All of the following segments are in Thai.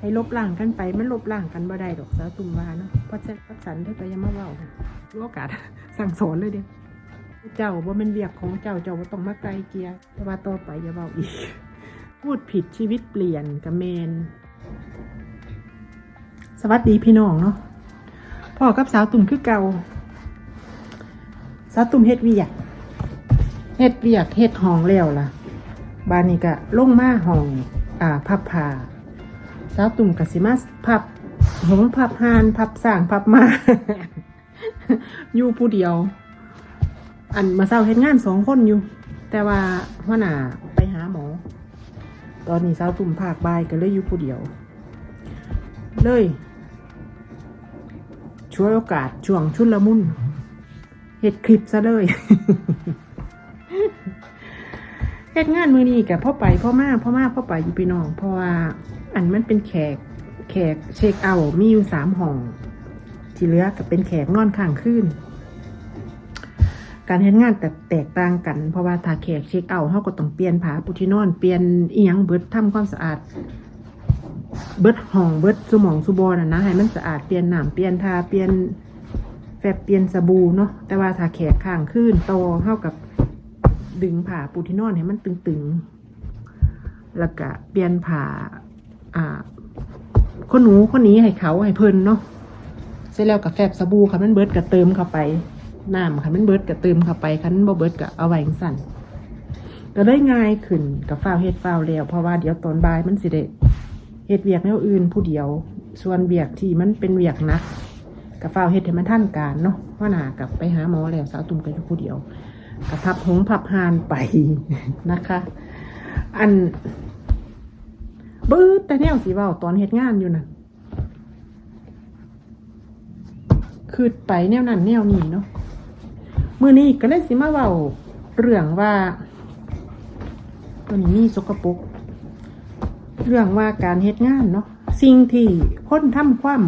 ให้ลบล้างกันไปมันลบล้างกันบ่ได้ดอกสาวตุ่มวาเนาะเพราะฉะนั้นสันเธอก็ยังมาเว้าโอกาสสั่งสอนเลยเดียวเจ้าบ่แม่นเรียกของเจ้าเจ้าบ่าต้องมาไกลเกียแต่ว่าต่อไปอย่าเว้าอีก พูดผิดชีวิตเปลี่ยนกับเมน สวัสดีพี่น้องเนาะพ่อกับสาวตุ่มคือเก่าสาวตุ่มเฮ็ดเวียกเฮ็ดเวียกเฮ็ดห้องแล้วล่ะ บานนี้ก็ลงมาห้อง อ่าพับผ้า สาวตุ่มกับสิมาพับหงพับหานพับสร้างพับมา อยู่ผู้เดียว อันมาเศร้าเฮ็ดงานสองคนอยู่ แต่ว่าหัวหน้าไปหาหมอ ตอนนี้สาวตุ่มภาคบายก็เลยอยู่ผู้เดียว เลยช่วยโอกาสช่วงชุนละมุนเฮ็ดคลิปซะเลยเฮ็ดงานมือนี้กับพ่อไปพ่อมาพ่อมาพ่อไปอยู่พี่น้องเพราะว่า อันมันเป็นแขกแขกเช็คเอา มีอยู่สามห้อง ที่เหลือก็เป็นแขกนอนข้างคืนการเฮ็ดงานแต่แตกต่างกัน เพราะว่าถ้าแขกเช็คเอาเขาก็ต้องเปลี่ยนผ้าปูที่นอนเปลี่ยนเอียงเบิดทำความสะอาด เบิดห้องเบิดสมองสุบอนะนะให้มันสะอาดเปลี่ยนหน้ำเปลี่ยนทาเปลี่ยนแฟบเปลี่ยนสบู่เนาะแต่ว่าถ้าแขกข้างคืนโตเท่ากับดึงผ่าปูที่นอนให้มันตึงๆแล้วก็เปลี่ยนผ่า อ่าคนหนูคนนี้ให้เขาให้เพิ่นเนาะเสร็จแล้วกับแฟบสบู่ค่ะมันเบิดก็เติมเข้าไปน้ำค่ะมันเบิดก็เติมเข้าไปคันบ่เบิดก็เอาไว้จั่งสั่นก็ได้ง่ายขึ้นกับฟ้าวเฮ็ดฟ้าวแล้วเพราะว่าเดี๋ยวตอนบ่ายมันสิได้เฮ็ดเวียกแนวอื่นผู้เดียว ส่วนเวียกที่มันเป็นเวียกหนักกับฟ้าวเฮ็ดให้มันท่านการเนาะเพราะหนากับไปหาหมอแล้วสาวตุ่มก็อยู่ผู้เดียวกับพับหงพับหานไปนะคะ อัน บื้อแต่แนวสีเบาตอนเฮ็ดงานอยู่น่ะคือไปแนวนั้นแนวนี้เนาะมือนี้ก็เลยสิมาเว้าเรื่องว่า ตัวนี้มีสกปรกเรื่องว่าการเฮ็ดงานเนาะสิ่งที่คนทำความ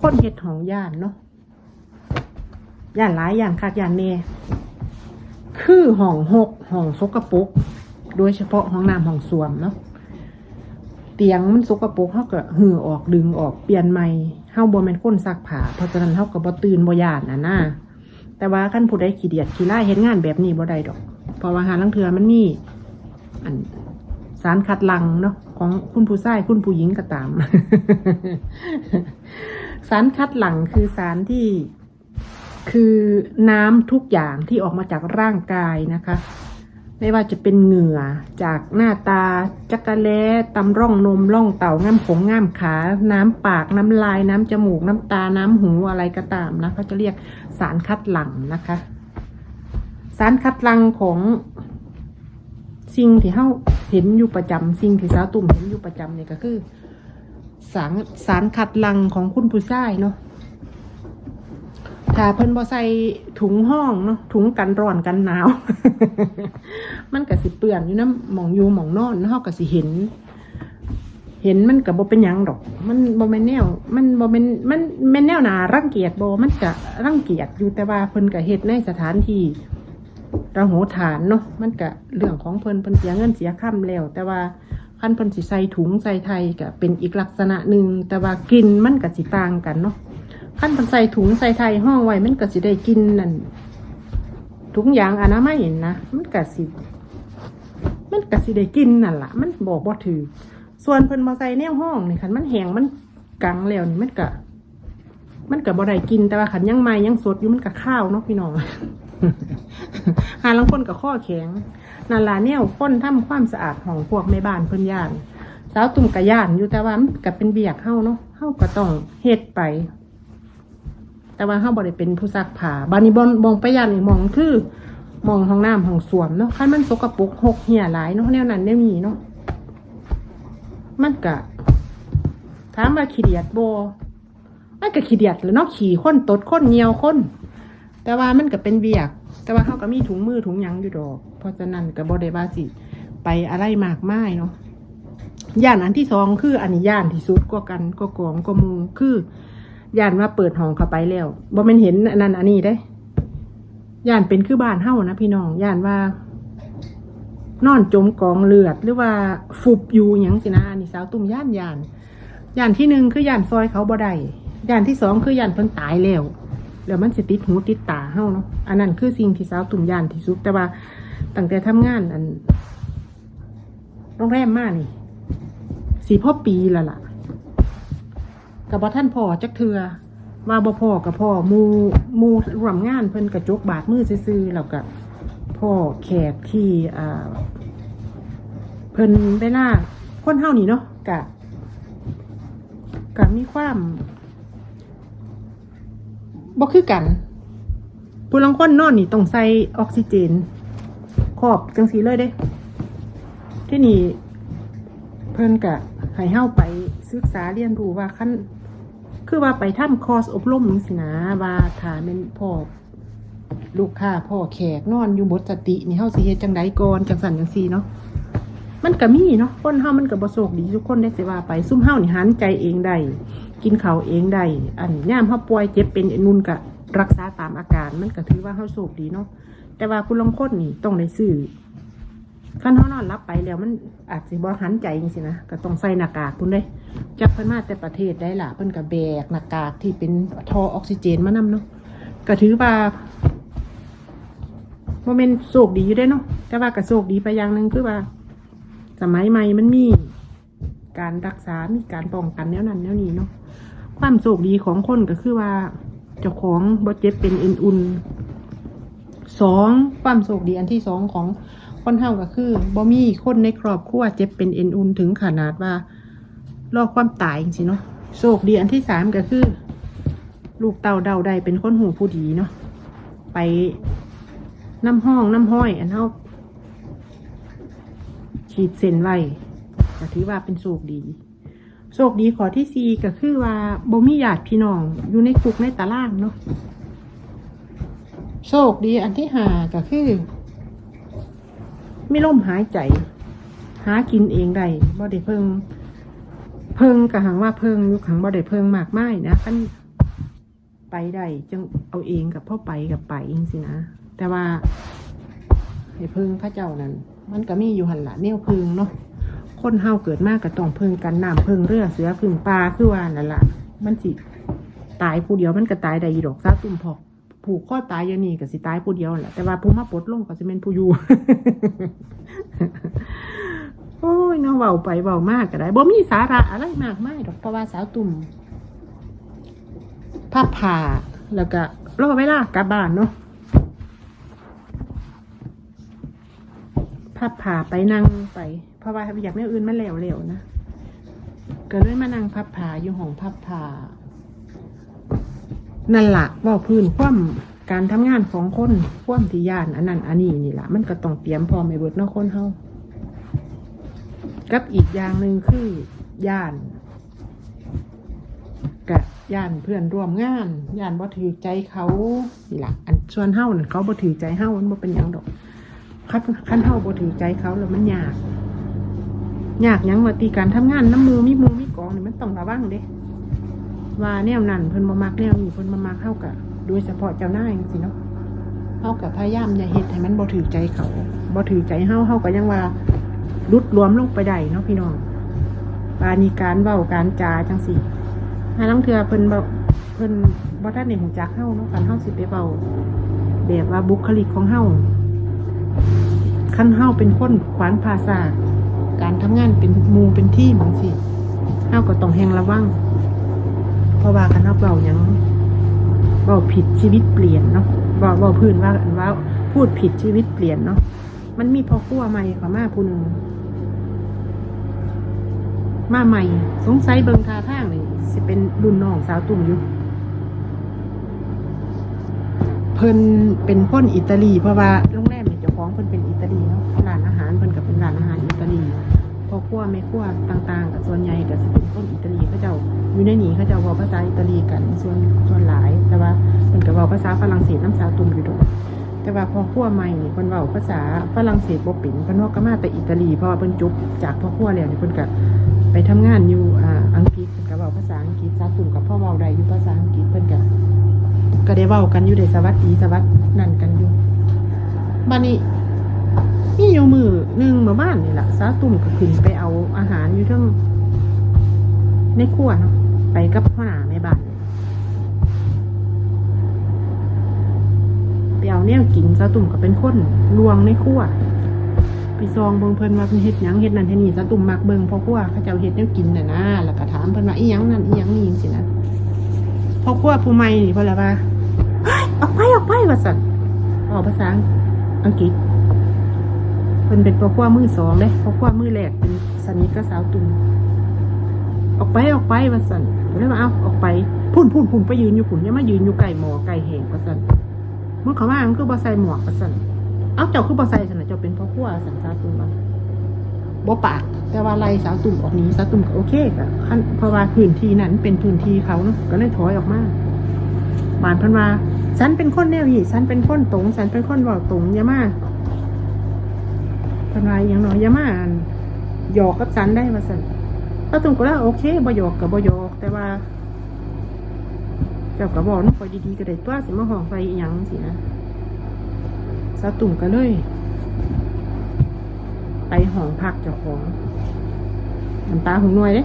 คนเฮ็ดของย่านเนาะย่านหลายอย่างคักย่านแน่คือห้องหกห้องสกปรกโดยเฉพาะห้องน้ำห้องส้วมเนาะ เตียงมันสกปรกเฮาก็หือออกดึงออกเปลี่ยนใหม่เฮาบ่แม่นคนซักผ้าเพราะฉะนั้นเฮาก็บ่ตื่นบ่ย่านน่ะนะแต่ว่าคันผู้ใดขี้เดียดขี้ร้ายเฮ็ดงานแบบนี้บ่ได้ดอก เพราะว่าหาลังเทือมันมีอันสารคัดหลังเนาะของคุณผู้ชายคุณผู้หญิงก็ตาม สารคัดหลังคือสารที่คือน้ำทุกอย่างที่ออกมาจากร่างกายนะคะ ไม่ว่าจะเป็นเหงื่อจากหน้าตา จักระแล้ตำร่องนมร่องเต่าง่ามขงง่ามขา น้ำปากน้ำลายน้ำจมูกน้ำตาน้ำหูอะไรก็ตามนะเขาจะเรียกสารคัดหลั่งนะคะ สารคัดหลั่งของสิ่งที่เฮาเห็นอยู่ประจำสิ่งที่สาวตุ่มเห็นอยู่ประจำเนี่ยก็คือ สารสารคัดหลั่งของคุณผู้ชายเนาะ ถ้าเพิ่นบ่ใส่ถุงห้องเนาะถุงกันร้อนกันหนาว มันก็สิเปื้อนอยู่นะหมองอยู่หมองนอนเฮาก็สิเห็น เห็นมันก็บ่เป็นหยังดอก มันบ่แม่นแนว มันบ่แม่นมันแม่นแนวหนารังเกียจบ่มันก็รังเกียจอยู่แต่ว่าเพิ่นก็เฮ็ดในสถานที่ระโหฐานเนาะมันก็เรื่องของเพิ่นเพิ่นเสียเงินเสียค่ำแล้ว แต่ว่าคันเพิ่นสิใส่ถุงใส่ไทยก็เป็นอีกลักษณะหนึ่งแต่ว่ากลิ่นมันก็สิต่างกันเนาะ ขั้นเป็นใส่ถุงใส่ไทยห้องไว้มันก็สิได้กินนั่นถุงยางอนามัยนะมันก็สิมันก็สิได้กินนั่นละมันบอกบ่ถือ ส่วนเพิ่นมาใส่แนวห้องนี่คันมันแห้งมันกังแล้วนี่มันก็มันก็บ่ได้กินแต่ว่าคันยังใหม่ยังสดอยู่มันก็ข้าวเนาะพี่น้องหาลังคนกับข้อแข็งนั่นล่ะแนวคนทำความสะอาดของพวกแม่บ้านเพิ่อนย่านสาวตุ่มกระย่านอยู่แต่ว่ามันก็เป็นเบียกเฮาเนาะเฮาก็ต้องเฮ็ดไป แต่ว่าเขาบริเป็นผู้ซักผ้าบานี้บอนมองไปยันมองคือมองห้องน้ำห้องสวมเนาะคันมันสกปรกหกเหี่ยหลายเนาะแนวนั้นแนวนี้เนาะมันกะถามว่าขี้เดียดโบมันก็ขี้เดียดแล้วเนาะขี่ค้นตดค้นเงียวค้นแต่ว่ามันก็เป็นเบียก แต่ว่าเขาก็มีถุงมือถุงยังอยู่ดอก เพราะฉะนั้นก็บริบาสิไปอะไรมากมายเนาะย่านอันที่สองคืออันนี้ย่านที่สุดก็กันก็กองก็มูคือ ย่านว่าเปิดห้องเข้าไปแล้วบ่แม่นเห็นอันนั้นอันนี้ได้ ย่านเป็นคือบ้านเฮานะพี่น้อง ย่านว่า นอนจมกองเลือดหรือว่าฟุบอยู่หยังสินะอันนี้สาวตุ่มย่านย่านย่านที่หนึ่งคือย่านซอยเขาบ่ได้ย่านที่สองคือย่านเพิ่นตายแล้วแล้วมันสิติดหูติดตาเฮาเนาะอันนั้นคือสิ่งที่สาวตุ่มย่านที่สุดแต่ว่าตั้งแต่ทำงานอันโรงแรมมากนี่สี่พ่อปีและล่ะ กับว่ท่านพ่อจักเทือว่าบ่พ่อกับพ่อมูมูร่วมงานเพิ่นกระจกบาดมือซื่อๆแล้วก็พ่อแขกที่อ่าเพิ่นเวลาคนเฮานี่เนาะกะกะมีความบ่คือกันผู้ลังคนนอนนี่ต้องใส่ออกซิเจนครอบจังสีเลยเด้ ที่นี่เพิ่นกะให้เฮาไปศึกษาเรียนรู้ว่าขั้น คือว่าไปทำคอร์สอบรมจังสินะว่าถ้าเป็นพ่อลูกค้าพ่อแขกนอนอยู่บทสติ นี่เฮาสิเฮ็ดจังไดก่อนจังสันจังซี่เนาะมันก็มีเนาะคนเฮามันก็บ่โชคดีทุกคนได้สิว่าไปซุ่มเฮานี่หันใจเองได้กินข้าวเองได้อันย่ามเฮาป่วยเจ็บเป็นนุ่นก็รักษาตามอาการ มันก็ถือว่าเฮาโชคดีเนาะแต่ว่าผู้ลางคนนี่ต้องได้ซื้อ คันเฮานอนรับไปแล้วมันอาจสิบ่หันใจจังซี่นะก็ต้องใส่หน้ากากพุ่นเด้จับเพิ่นมาแต่ประเทศได้ละเพิ่นก็แบกหน้ากากที่เป็นท่อออกซิเจนมานํเนาะก็ถือว่าบ่แม่นโชคดีอยู่เด้เนาะแต่ว่าก็โชคดีไปอย่างหนึ่งคือว่า สมัยใหม่มันมีการรักษา มีการป้องกันแนวนั้นแนวนี้เนาะความโชคดีของคนก็คือว่าเจ้าของบ่เจ็บเป็นเอ็นอุ่นสองความโชคดีอันที่สองของ คนเฮาก็คือบ่มีคนในครอบครัวเจ็บเป็นเอ็นอุ่นถึงขนาดว่ารอความตายจริงๆเนาะโชคดีอันที่สามก็คือ ลูกเต่าเดาใดเป็นคนหูผู้ดีเนาะไปน้ำห้องน้ำห้อย อันเฮาขีดเส้นไว้ก็ถือว่าเป็นโชคดีโชคดีขอที่สี่ก็คือว่าบ่มีญาติพี่น้องอยู่ในคุกในตารางเนาะโชคดีอันที่ห้าก็คือ ไมีลมหายใจ หากินเองได้บ่ได้เพิงเพิงกะหังว่าเพิงยู่ขังบ่ได้เพิงมากไม้นะคันไปได้จึงเอาเองกับพ่อไปกับไปเองสินะแต่ว่าให้พึ่งพระเจ้านั้น มันก็มีอยู่หันละแนวพึ่งเนาะคนเฮาเกิดมากก็ต้องพึ่งกันน้ำพึ่งเรือเสือพึ่งปลาคือว่านั่นละมันสิตายผู้เดียวมันก็ตายได้อีดอกซาตุ่มพอก ผูกข้อตายอย่านี้ก็สิตายผู้เดียวแหละแต่ว่าผู้มาปลดลงก็จะเป็นผู้อยู่โอ้ยเนาะเบาไปเบามากก็ได้บ่มีสาระอะไรมากมายดอกเพราะว่าสาวตุ่มผ้าผ่าแล้วก็รอเวลากลับบ้านเนาะพับผ่าไปนั่งไป เพราะว่าอยากแนวอื่นมันเหลวๆนะก็เลยมานั่งพับผ่าอยู่ห้องพับผ่า นั่นละว่าพื้นคว่ำการทำงานของคนคว่ำที่ย่านอันนั้นอันนี้นี่ละมันก็ต้องเตรียมพร้อมไปเบิดนาะคนเฮากับอีกอย่างหนึ่งคือย่านกับย่านเพื่อนร่วมงานย่านบ่ถือใจเขานี่ละอันส่วนเฮาอันเขาบ่ถือใจเฮามันบ่เป็นยังดอกขั้นขั้นเท่าบ่ถือใจเขาแล้วมันยากยากยังว่าตีการทำงานน้ำมูมีมูมีกองนี่มันต้องระวังเด้ ว่าแนวนั้นเพิ่นมามักแนวนี้เพิ่นมามักเข้ากับโดยเฉพาะเจ้านายจังซี่เนาะเฮากับพยายามอย่าเฮ็ดให้มันบ่ถือใจเขาบ่ถือใจเฮาเฮาก็ยังว่าลุดรวมลงไปได้เนาะพี่น้องปานีการเว้าการจาจังซี่หาลังเทือเพิ่นบ่เพิ่นบ่ทันได้ฮู้จักเฮาเนาะกันเฮาสิไปเว้าแบบว่าบุคลิกของเฮาขั้นเฮาเป็นคนขวานภาษาการทำงานเป็นหมูเป็นที่เหมือนสิเฮาก็ต้องแหงระวัง เพราะว่าคันเฮาเบายังเบาผิดชีวิตเปลี่ยนเนาะเบาเบาพื้นว่ากันว่าพูดผิดชีวิตเปลี่ยนเนาะมันมีพอขั้วใหม่ขอมาผู้หนึ่งมาใหม่ สงสัยเบิงทาทางนี่สิเป็นรุ่นน้องสาวตุ่มอยู่เพิ่นเป็นคนอิตาลีเพราะว่าโรงแรมเนี่ยเจ้าของเพิ่นเป็นอิตาลีเนาะร้านอาหารเพิ่นก็เป็นร้านอาหารอิตาลีพอครัวแม่ครัวต่างๆกับส่วนใหญ่ก็สิเป็นคนอิตาลีเขาเจ้า อยู่ในนี้เขาจ้าเว้าภาษาอิตาลีกันส่วนส่วนหลาย แต่ว่าเพิ่นก็เว้าภาษาฝรั่งเศสน้ำสาตุ่มอยู่ดอกแต่ว่าพ่อครัวใหม่นี่เพิ่นเว้าภาษาฝรั่งเศสบ่เป็นเพิ่นว้าก็มาแต่อิตาลีเพราะว่าเพิ่นจบจากพ่อครัวแล้วนี่เพิ่นก็ไปทำงานอยู่อ่าอังกฤษเพิ่นก็เว้าภาษาอังกฤษสาตุ่มกับพ่อเว้าได้อยู่ภาษาอังกฤษเพิ่นก็ก็ได้เว้ากันอยู่ได้สวัสดีสวัสดนั่นกันอยู่บ้านนี้มีอยู่มือหนึ่งมื่บ้านนี่แหละสาตุ่มก็ขึ้นไปเอาอาหารอยู่ทั้งในครัวเนาะ ไปกับพ่อหน้าแม่บ้านไปเอาแนวกินซาตุ่มก็เป็นคนลวงในครัวไปซองเบิ่งเพิ่นว่าเพิ่นเฮ็ดหยังเฮ็ดนั่นเฮ็ดนี่ซาตุ่มมักเบิ่งเพราะครัวเขาเจ้าเฮ็ดแนวกินน่ะนะแล้วก็ถามเพิ่นว่าอีหยังนั่นอีหยังนี่จังซี่นะพอครัวผู้ใหม่นี่เพิ่นละว่าออกไปออกไปว่าซั่นออกภาษาอังกฤษเพิ่นเป็นพ่อครัวมือสองเด้พ่อครัวมือแรกเป็นสนิทกับสาวตุ่ม ออกไปออกไปว่าสันก็เลยว่าเอาออกไปพุ่นพุ่นพุ่นไปยืนอยู่พุ่นย่ามายืนอยู่ไก่หมอไก่แหงว่าสันมึงเขาว่ามันคือบ่ใส่หมวกว่าสันเอาเจ้าคือบ่ใส่สันนะเจ้าเป็นพ่อครัวสันสาวตุ่มาบ่ปากแต่ว่าไล่สาวตุ่มออกนี้สาวตุ่มก็โอเคก็คันเพราะว่าพื้นที่นั้นเป็นพื้นที่เขาเนาะก็เลยถอยออกมาบานพิ่นว่าฉันเป็นคนแนวนี้ฉันเป็นคนตรงฉันเป็นคนเว้าตรงยามาทนวาอย่างน้อยยามาหยอกกับฉันได้มาสั่น ถ้าตุ่มก็แล้วโอเคบ่ยอกกับบ่ยอก แต่ว่า เจ้าก็บอกน้องคอยดีๆก็ได้ตัวสิมาห้องไฟอหยังสินะสาวตุ่มก็เลย ไปห้องพักเจ้าของน้ำตาหงหน่วยเด้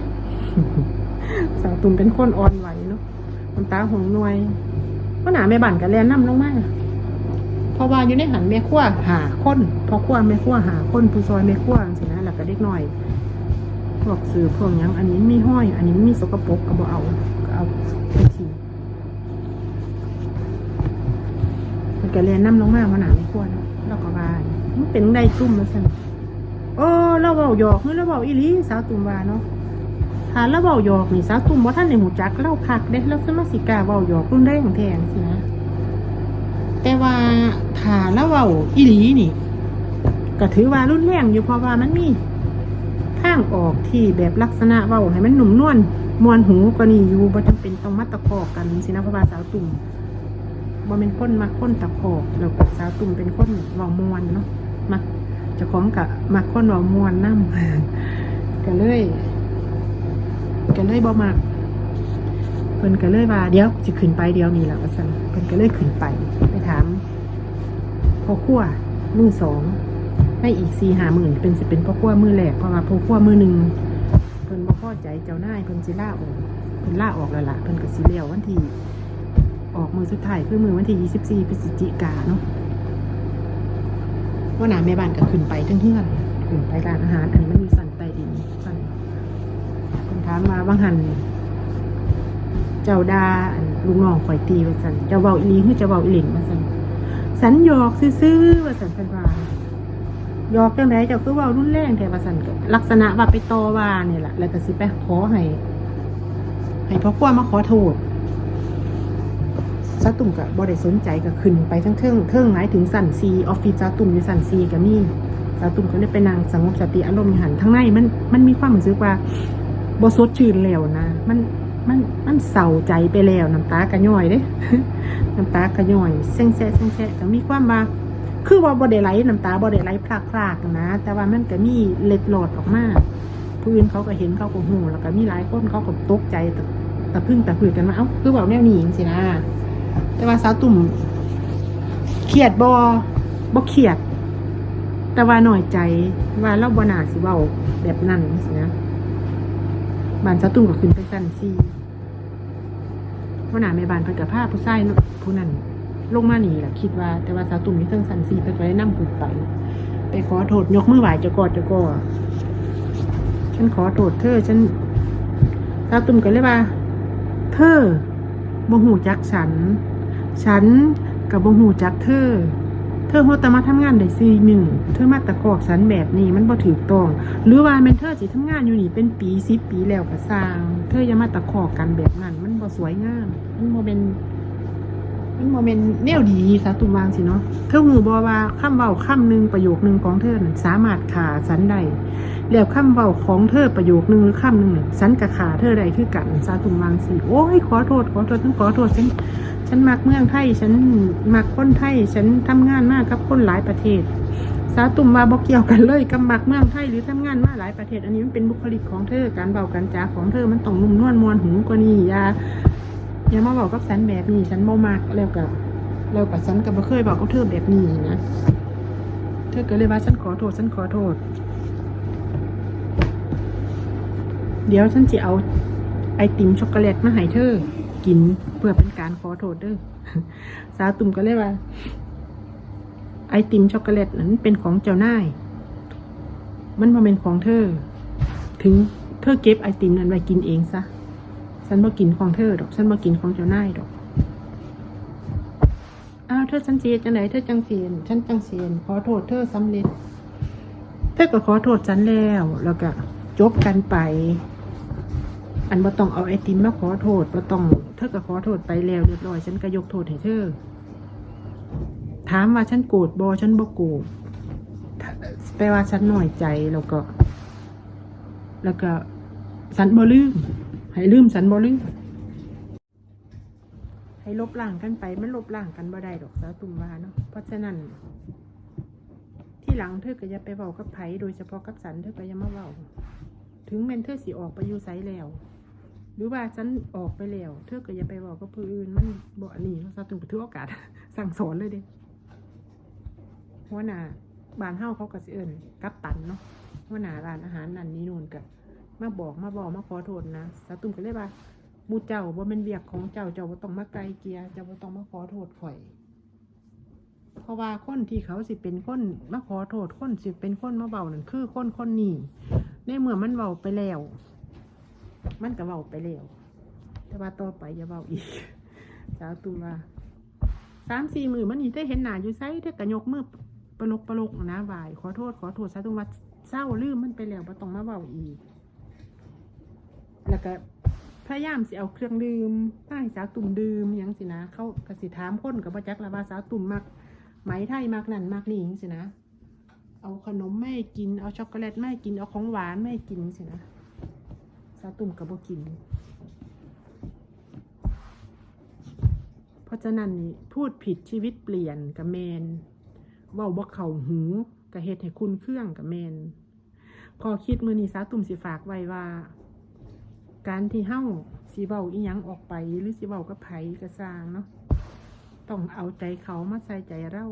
สาวตุ่มเป็นคนอ่อนไหวเนาะน้ำตาหงหน่วยว่าหนาแม่บ้านก็แลนน้ำลงมาเพราะว่าอยู่ในหันแม่ขั้วหาคนพอขั้วแม่ขั้วหาคนผู้ซอยแม่ขั้วสินะแล้วก็เด็กหน่อย พวกสื่อพวกยังอันนี้มีห้อย อันนี้มีสกปรกก็บ่เอาก็เอาไปทิ้งมันก็เรียนน้ำลงมาว่าหนาแม่ขั้วเนาะแล้วก็ว่ามันเป็นได้ตุ่มแล้วสั่นโอ้เราเบาหยอกเฮ้ยเราเบาอีหลีสาวตุ่มว่าเนาะถ้าเราเบาหยอกนี่สาวตุ่มว่าท่านในหูจักเล่าคักเด้แล้วสมาสิกาเบาหยอกรุ่นแรงแทงสินะแต่ว่าถ้าแล้วเว้าอีหลีนี่ก็ถือว่ารุ่นแรงอยู่เพราะว่ามันมี ทางออกที่แบบลักษณะเว้าให้มันหนุ่มนวลมวนหูก็นี่อยู่บ่จำเป็นต้องมาตะคอกกันสินะเพราะว่าสาวตุ่มบ่เป็นคนมักคนตะคอกแล้วก็สาวตุ่มเป็นคนเว้ามวนเนาะมักจะของกับมักคนเว้ามวนนำก็เลยก็เลยบ่มักเพิ่นก็เลยว่าเดี๋ยวจะขึ้นไปเดี๋ยวนี้แหละว่าซั่นเพิ่นก็เลยขึ้นไปไปถามพ่อครัวมือสอง ให้อีกสี่หาหมื่นเป็นสิเป็นพ่อครัวมือแรกเพราะว่าพ่อครัวมือหนึ่งเพิ่นบ่พอใจเจ้านายเพิ่นสิล่าออกเพิ่นล่าออกแล้วล่ะเพิ่นก็สิเลี้ยววันที่ออกมือสุดท้ายคือมือวันที่ยี่สิบสี่พฤศจิกาเนาะว่าหนาแม่บ้านก็ขึ้นไปทั้งเฮือนขึ้นไปร้านอาหารอันนี้มันมีสันใต้ดินสันเพิ่นถามมาบางหันเจ้าดาลูกน้องข่อยตีว่าสันเจ้าเบาอีหลีคือเจ้าเบาอีหลิงว่าสันสันหยอกซื่อๆว่าสันเพิ่นวา ยอกจังไดเจ้าคือว้ารุนแรงแท้ว่าสันก็ลักษณะว่าไปต่อว่านี่แหละแล้วก็สิไปขอให้ให้พ่อครัวมาขอโทษซาตุ่มก็บ่ได้สนใจก็ขึ้นไปทั้งเทิงเทิงหมายถึงสันซีออฟฟิศซาตุ่มอยู่สันซีก็มีซาตุ่มก็เลยไปนั่งสงบสติอารมณ์หันทั้งในมันมันมีความรู้สึกว่าบ่สดชื่นแล้วนะมันมันมันเศร้าใจไปแล้วน้ำตากระย่อยเด้น้ำตากระย่อยเส้งแซ่เส้งแซ่ก็มีความว่า คือว่าบ่ได้ไหลน้ำตาบ่ได้ไหลพรากๆนะ แต่ว่ามันก็มีเล็ดหลอดออกมาผู้อื่นเขาก็เห็นเขาก็หูแล้วก็มีหลายคนเขาก็ตกใจตะตะพึ่งแตะพือกันว่าเอ้าคือบอกแนวนี้จังสินะ แต่ว่าสาวตุ่มเครียดบ่บ่เครียด แต่ว่าหน่อยใจว่าเราบนาสิเว้าแบบนั้นสินะบานสาวตุ่มก็ขึ้นไปสั่นซีว่าหนาแม่บานเพิ่นกับผ้าผู้ชายเนาะผู้นั้น ลงมาหนีแหละคิดว่าแต่ว่าสาวตุ่มนี่เทิงสันซีเพิ่นก็ได้นำขึ้นไปไปขอโทษยกมือไหวเจะกอดเจะกอดฉันขอโทษเธอฉันสาวตุ่มก็เลยว่า เธอบ่หูจักฉัน ฉันกับบ่หูจักเธอ เธอโฮตมาทำงานได้ซีหนึ่งเธอมาตะกอกฉันแบบนี้มันบ่ถูกต้อง หรือว่าแม่นเธอสิทำงานอยู่นี่เป็นปีสิบปีแล้วก็สร้าง เธออย่ามาตะคอกกันแบบนั้น มันบ่สวยงาม มันบ่เป็น มันบ่เป็นแนวดีสาตุมวางสิเนาะเธอหูบ่ว่าคำเว้าคำหนึงประโยคหนึ่งของเธอสามารถขาฉันได้แล้วคำเว้าของเธอประโยคหนึ่งหรือคำหนึงน่ะฉันก็ขาเธอได้คือกันสาตุมวางสิโอ้ยขอโทษขอโทษฉันขอโทษฉันฉันมักเมืองไทยฉันมักคนไทยฉันทำงานมากกับคนหลายประเทศสาตุมมาบอกเกี่ยวกันเลยกับมักเมืองไทยหรือทำงานมาหลายประเทศ อันนี้มันเป็นบุคลิกของเธอการเบากันจาของเธอมันต้องนุ่มนวลมวนหูกว่านี้ยา อย่ามาบอกกับฉันแบบนี้ฉันบ่มักแล้วกับแล้วกับฉันก็บ่เคยบอกกับเธอแบบนี้นะเธอก็เลยว่าฉันขอโทษฉันขอโทษ เดี๋ยวฉันจะเอาไอติมช็อกโกแลตมาให้เธอกินเพื่อเป็นการขอโทษเด้อสาวตุ่มก็เลยว่า ไอติมช็อกโกแลตนั้นเป็นของเจ้านาย มันมาเป็นของเธอ ถึงเธอเก็บไอติมนั้นไว้กินเองซะ ฉันมากินของเธอดอก ฉันมากินของเจ้านายดอก อ้าวเธอจังเสียจังไหนเธอจังเสียนฉันจังเสียนขอโทษเธอสำเร็จ เธอก็ขอโทษฉันแล้ว แล้วก็จบกันไป อันบ่ต้องเอาไอติมมาขอโทษบ่ต้อง เธอก็ขอโทษไปแล้วเรียบร้อย ฉันก็ยกโทษให้เธอ ถามว่าฉันโกรธบ่ฉันบ่โกรธแปลว่าฉันหน่อยใจแล้วก็ แล้วก็ ฉันบ่ลืม ให้ลืมฉันบ่ลืมให้ลบล้างกันไปมันลบล้างกันบ่ได้ดอกสาวตุ่มว่าเนาะเพราะฉะนั้น ที่หลังเธอก็อย่าไปเว้ากับไผโดยเฉพาะกับสันเธอก็อย่ามาเว้าถึงแม้นเธอสิออกไปอยู่ไสแล้ว หรือว่าฉันออกไปแล้ว เธอก็อย่าไปบอกกับผู้อื่นมันบ่อันนี้เราถึงไปถือโอกาส สั่งสอนเลยเด้หัวหน้าบานเฮาเขาก็สิเอิ้นกัปตันเนาะหัวหน้าร้านอาหารนั่นนี่นู่นก็ มาบอกมาบอกมาขอโทษนะสาตุ้มก็เลยว่ามูเจ้าบ่แม่นเวียกของเจ้าเจ้าบ่ต้องมาไกลเกียเจ้าบ่ต้องมาขอโทษข่อย เพราะว่าคนที่เขาสิเป็นคนมาขอโทษคนสิเป็นคนมาเบานั่นคือคนคนนี้ในเมื่อมันเบาไปแล้ว มันก็เบาไปแล้วแต่ว่าต่อไปอย่าเบาอีกสาวตุมว่าสามสี่มือมันนี่ได้เห็นหนาอยู่ไซได้กระยกมือปลกปลกนะบายขอโทษขอโทษสาวตุมว่าเศร้าลืมมันไปแล้วบ่ต้องมาเบาอีก แล้วก็พยายามสิเอาเครื่องดื่มป้ายสาวตุ่มดื่มยังสินะ เขากสิถามคนกับว่าจักละว่าสาวตุ่มมักไหมไทยมักนั่นมักนี่ยังสินะ เอาขนมไม่กิน เอาช็อกโกแลตไม่กิน เอาของหวานไม่กินสินะ สาวตุ่มกับบ่กิน เพราะฉะนั้นนี่พูดผิดชีวิตเปลี่ยนกับแมนว่าบ่เข่าหูกับเหตุให้คุณเครื่องกับแมนพอคิดมือนี้สาวตุ่มสิฝากไว้ว่า การที่เฮ้าสิเว้าอีหยังออกไป หรือสิเว้ากับไผก็สร้างเนาะต้องเอาใจเขามาใส่ใจเรา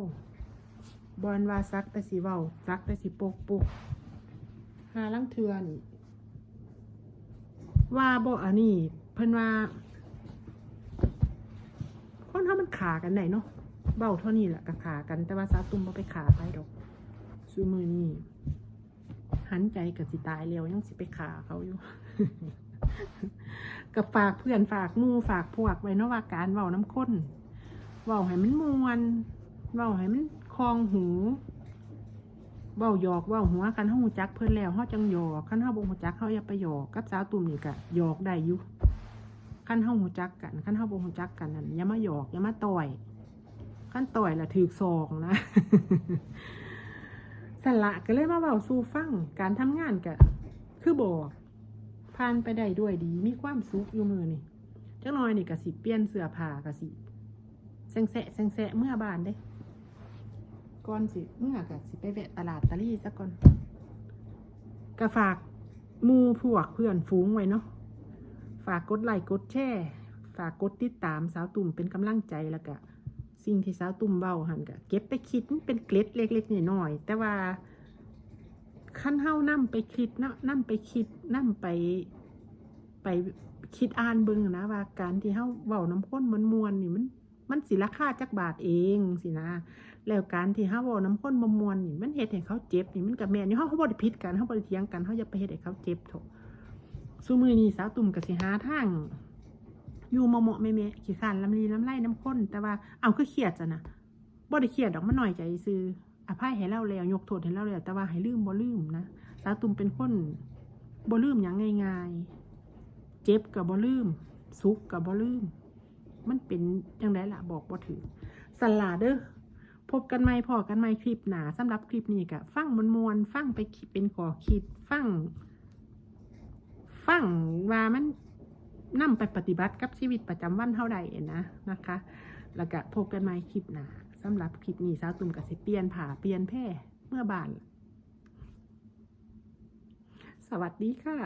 บอนว่าซักแต่สิเว้าซักแต่สิปกปกหาลังเทือนว่าบ่อันนี้เพิ่นว่าคนเฮามันขากันได้เนาะเบาเท่านี้แหละก็ขากัน แต่ว่าสาตุ่มบ่ไปขาไปดอกซูมือนี่หันใจกับสิตายแล้วยังสิไปขาเขาอยู่ กับฝากเพื่อนฝากมู่ฝากพวกไว้นว่าการเว้าน้ำข้นเว้าให้มันมวนเว้าให้มันคลองหูเว้าหยอกเว้าหัวคันเฮาหูจักเพิ่นแล้วเฮาจังหยอกคันเฮาบ่หูจักเฮาอย่าไปหยอกกับสาวตุ่มนี่ก็หยอกได้อยู่คันเฮาหูจักกันคันเฮาบ่หูจักกันนั่นอย่ามาหยอกอย่ามาต่อยคันต่อยละถูกซองนะสละก็เลยมาเว้าสู่ฟังการทำงานก็คือบอก ผ่านไปได้ด้วยดี มีความสุขอยู่มือนี่จักหน่อยนี่ก็สิเปลี่ยนเสื้อผ้าก็สิแซงแสะแซงแสะเมื่อบานเด้ก่อนสิเมื่อก็สิไปแวะตลาดตะลี่ซะก่อนก็ฝากมูพวกเพื่อนฝูงไว้เนาะฝากกดไลค์กดแชร์ฝากกดติดตามสาวตุ่มเป็นกำลังใจแล้วก็สิ่งที่สาวตุ่มเบาหันก็เก็บไปคิดเป็นเกล็ดเล็กๆน้อยๆแต่ว่า ขั้นเฮานํไปคิดนะนํไปคิดนํไปไปคิดอ่านเบิ่งนะว่าการที่เฮาเว้าน้ำข้นมันมวนนี่มันมันสิราคาจักบาทเองสินะ แล้วการที่เฮาเว้าน้ำข้นบ่มวนนี่มันเฮ็ดให้เขาเจ็บนี่มันก็แม่นอยู่เฮาเฮาบ่ได้ผิดกันเฮาบ่ได้เถียงกันเฮาอย่าไปเฮ็ดให้เขาเจ็บเถอะซุมือนี้สาวตุ่มก็สิหาทางอยู่เหมาะๆแม่ๆขี้คร้านลำลีลำไรน้ำข้นแต่ว่าเอาคือเครียดจ้ะนะบ่ได้เครียดดอกมันน้อยใจซื่อ อภัยให้เราแล้วยกโทษให้เราแล้วแต่ว่าให้ลืมบ่ลืมนะสาตุมเป็นคนบ่ลืมหยังง่ายๆ เจ็บก็บ่ลืมสุขก็บ่ลืม มันเป็นจังไดล่ะบอกบ่ถือสลาเด้อพบกันใหม่พอกันใหม่คลิปหนาสำหรับคลิปนี้ก็ฟังมวนมวนฟังไปเป็นขอคิดฟังฟังว่ามันนำไปปฏิบัติกับชีวิตประจำวันเท่าใดนะนะคะ แล้วก็พบกันใหม่คลิปหนา สำหรับคลิปนี้สาวตุ่มกับสิเปลี่ยนผ่าเปลี่ยนแพ่เมื่อบาน สวัสดีค่ะ